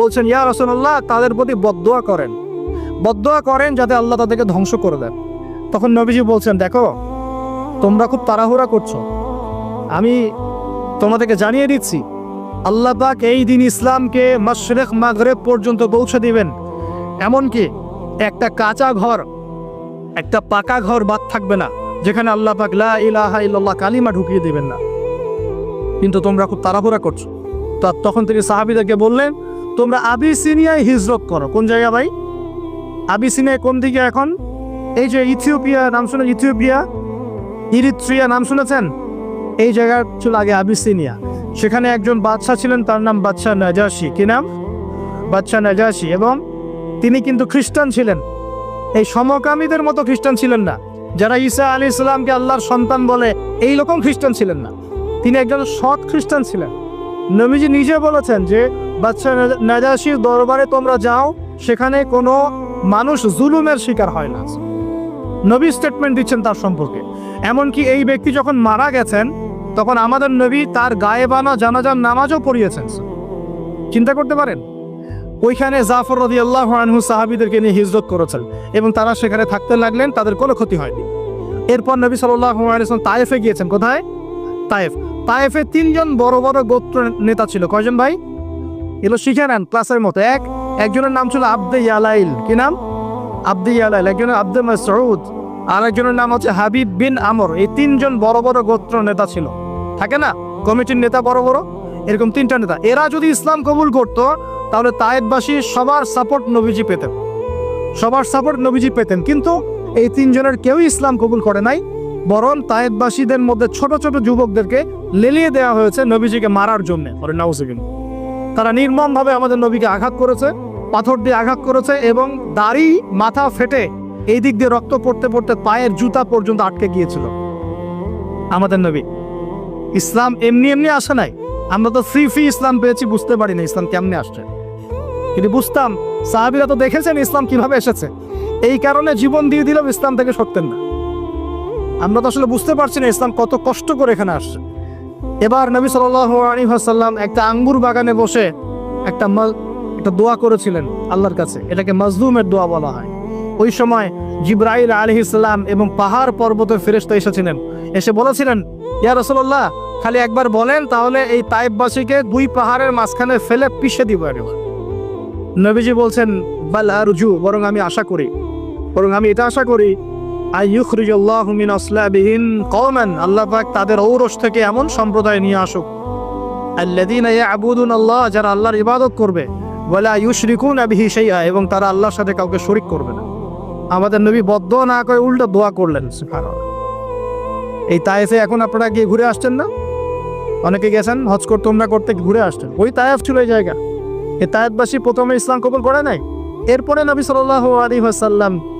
বলছেন, ইয়া রসুল্লাহ তাদের প্রতি বদোয়া করেন। বদোয়া করেন যাতে আল্লাহ তাদেরকে ধ্বংস করে দেন। তখন নবীজি বলছেন, দেখো, তোমরা খুব তাড়াহুড়া করছ। আমি তোমাদেরকে জানিয়ে দিচ্ছি, আল্লাহ পাক এই দিন ইসলামকে মশরেক মাগরেব পর্যন্ত পৌঁছে দিবেন। এমনকি একটা কাঁচা ঘর, একটা পাকা ঘর বাদ থাকবে না, যেখানে আল্লাহ পাক লা ইলাহা ইল্লাল্লাহ কালিমা ঢুকিয়ে দিবেন না। কিন্তু তোমরা খুব তাড়াহুড়া করছ। তা তখন তিনি সাহাবিদেরকে বললেন তোমরা আবিসিনিয়ায় হিজরত করো। কোন জায়গা ভাই? আবিসিনিয়ায় কোন দিকে এখন? এই যে ইথিওপিয়া, নাম শুনে ইথিওপিয়া? ইরিত্রিয়া, নাম শুনেছেন? এই জায়গা ছিল আগে আবিসিনিয়া। সেখানে একজন বাদশাহ ছিলেন, তার নাম বাদশাহ নাজাসি। কি নাম? বাদশাহ নাজাসি। এবং তিনি কিন্তু খ্রিস্টান ছিলেন। এই সমকামীদের মতো খ্রিস্টান ছিলেন না। যারা ঈসা আলী ইসলামকে আল্লাহর সন্তান বলে, এই রকম খ্রিস্টান ছিলেন না। তিনি একজন সৎ খ্রিস্টান ছিলেন। নবীজি নিজে বলেছেন যে নাজা- নাজাসির দরবারে তোমরা যাও, সেখানে কোনো মানুষ জুলুমের শিকার হয় না। নবী স্টেটমেন্ট দিচ্ছেন তার সম্পর্কে। এমনকি এই ব্যক্তি যখন মারা গেছেন, তখন আমাদের নবী তার গায়ে বানা জানাজার নামাজও পড়িয়েছেন। চিন্তা করতে পারেন? ওইখানে জাফর রদি আল্লাহ সাহাবিদেরকে নিয়ে হিজরত করেছেন এবং তারা সেখানে থাকতে লাগলেন, তাদের কোনো ক্ষতি হয়নি। এরপর নবী সাল্লাহ তায়েফে গিয়েছেন। কোথায়? তায়েফ। তায়েফে তিনজন বড় বড় গোত্র নেতা ছিল। কয়জন ভাই? এগুলো শিখে নেন ক্লাসের মতো। এক, একজনের নাম ছিল আব্দে ইয়ালাইল। কি নাম? আব্দে ইয়ালাইল। একজনের আব্দে মাসউদ। আর একজনের নাম হচ্ছে হাবিব বিন আমর। এই তিনজন বড় বড় গোত্র নেতা ছিল। থাকে না? কমিটির নেতা বড় বড়? এরকম তিনটা নেতা। এরা যদি ইসলাম কবুল করতো, তাহলে তায়েববাসী সবার সাপোর্ট নবীজি পেতেন। সবার সাপোর্ট নবীজি পেতেন। কিন্তু এই তিনজনের কেউই ইসলাম কবুল করে নাই। বরং তায়েববাসীদের মধ্যে ছোট ছোট যুবকদেরকে লেলিয়ে দেওয়া হয়েছে নবীজিকে মারার জন্য। নাউজিবিন তারা নির্মমভাবে আমাদের নবীকে আঘাত করেছে, পাথর দিয়ে আঘাত করেছে এবং দাড়ি, মাথা ফেটে এই দিক দিয়ে রক্ত পড়তে পড়তে পায়ের জুতা পর্যন্ত আটকে গিয়েছিল। আমাদের নবী, ইসলাম এমনি এমনি আসে নাই। আমরা তো ফ্রি ফ্রি ইসলাম পেয়েছি, বুঝতে পারি না ইসলাম কেমনে আসছে। কিন্তু বুঝতাম, সাহাবিরা তো দেখেছেন ইসলাম কীভাবে এসেছে। এই কারণে জীবন দিয়ে দিলেও ইসলাম থেকে সরতেন না। আমরা তো আসলে বুঝতে পারছি না ইসলাম কত কষ্ট করে এখানে আসছে। এবার নবী সাল্লাম একটা আঙ্গুর বাগানে বসে একটা একটা দোয়া করেছিলেন আল্লাহর কাছে। এটাকে মজলুমের দোয়া বলা হয়। ওই সময় জিব্রাইল আলহ ইসলাম এবং পাহাড় পর্বতের ফেরেস্তা এসেছিলেন। এসে বলেছিলেন, ইয়া রসল্লাহ খালি একবার বলেন, তাহলে এই তাইববাসীকে দুই পাহাড়ের মাঝখানে ফেলে পিষে দিব নবীজি বলছেন, বাল আরজু, বরং আমি আশা করি। বরং আমি এটা আশা করি আইয়ুখরিজাল্লাহু মিন আসলাবিহিন কওমান, আল্লাহ পাক তাদের ঔরস থেকে এমন সম্প্রদায় নিয়ে আসুক। আল্লাযীনা ইয়াবুদুন আল্লাহ যারা আল্লাহর ইবাদত করবে, ওয়ালা ইউশরিকুনা বিহি শাইআ, এবং তারা আল্লাহর সাথে কাউকে শরীক করবে না। আমাদের নবী বদ্ধ না করে উল্টো দোয়া করলেন এই তায়েফে এখন আপনারা গিয়ে ঘুরে আসছেন না? অনেকে গেছেন, হজ করতে করতে ঘুরে আসছেন। ওই তায়েফ ছিল এই জায়গা। এই তায়েফবাসী প্রথমে ইসলাম কবুল করে নাই। এরপরে নবী সাল্লাল্লাহু আলাইহি ওয়াসাল্লাম